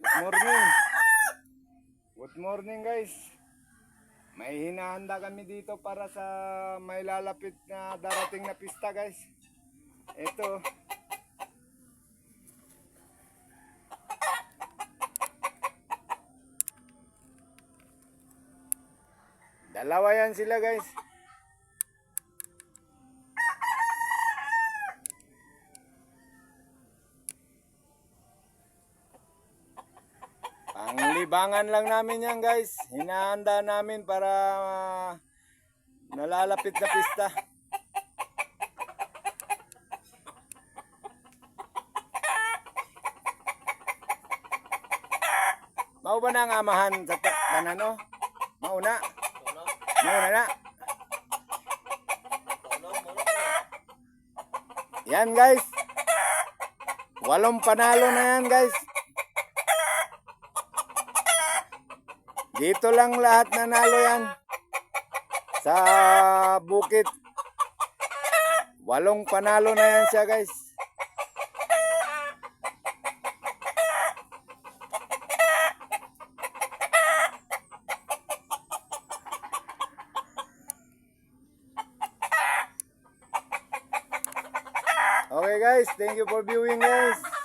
Good morning. Good morning guys. May hinahanda kami dito para sa may lalapit na darating na pista guys. Ito. Dalawa yan sila guys. Panglibangan lang namin yan guys. Hinahanda namin para ah, nalalapit na pista. Mau ba na ang amahan sa ta- tanano? Mauna? Mauna na? Yan guys. Walong panalo na yan guys. Dito lang lahat nanalo yan. Sa bukit. Walong panalo na yan siya guys. Okay guys, thank you for viewing guys.